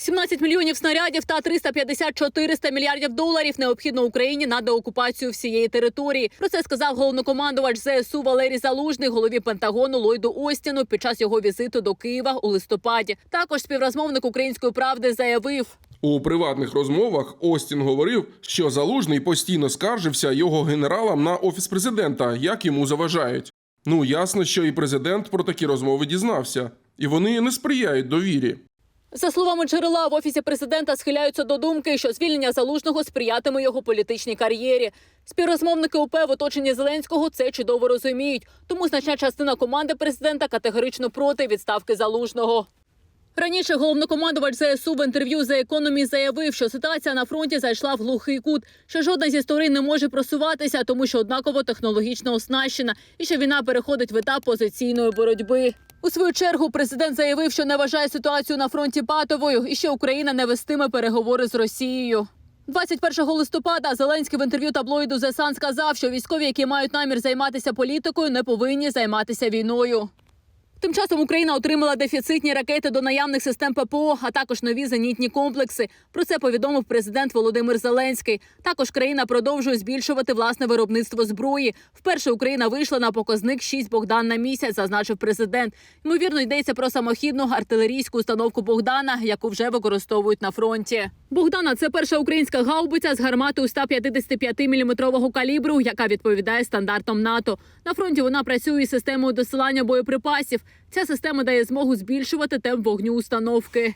17 мільйонів снарядів та 350-400 мільярдів доларів необхідно Україні на деокупацію всієї території. Про це сказав головнокомандувач ЗСУ Валерій Залужний, голові Пентагону Ллойду Остіну під час його візиту до Києва у листопаді. Також співрозмовник української правди заявив. У приватних розмовах Остін говорив, що залужний постійно скаржився його генералам на офіс президента, як йому заважають. Ну ясно, що і президент про такі розмови дізнався, і вони не сприяють довірі. За словами джерела, в офісі президента схиляються до думки, що звільнення залужного сприятиме його політичній кар'єрі. Співрозмовники УП в оточенні Зеленського це чудово розуміють. Тому значна частина команди президента категорично проти відставки залужного. Раніше головнокомандувач ЗСУ в інтерв'ю The Economist заявив, що ситуація на фронті зайшла в глухий кут, що жодна зі сторін не може просуватися, тому що однаково технологічно оснащена, і що війна переходить в етап позиційної боротьби. У свою чергу президент заявив, що не вважає ситуацію на фронті патовою і що Україна не вестиме переговори з Росією. 21 листопада Зеленський в інтерв'ю таблоїду The сказав, що військові, які мають намір займатися політикою, не повинні займатися війною. Тим часом Україна отримала дефіцитні ракети до наявних систем ППО, а також нові зенітні комплекси. Про це повідомив президент Володимир Зеленський. Також країна продовжує збільшувати власне виробництво зброї. Вперше Україна вийшла на показник 6 Богдан на місяць, зазначив президент. Ймовірно, йдеться про самохідну артилерійську установку Богдана, яку вже використовують на фронті. Богдана це перша українська гаубиця з гарматою 155-мм калібру, яка відповідає стандартам НАТО. На фронті вона працює із системою досилання боєприпасів. Ця система дає змогу збільшувати темп вогню установки.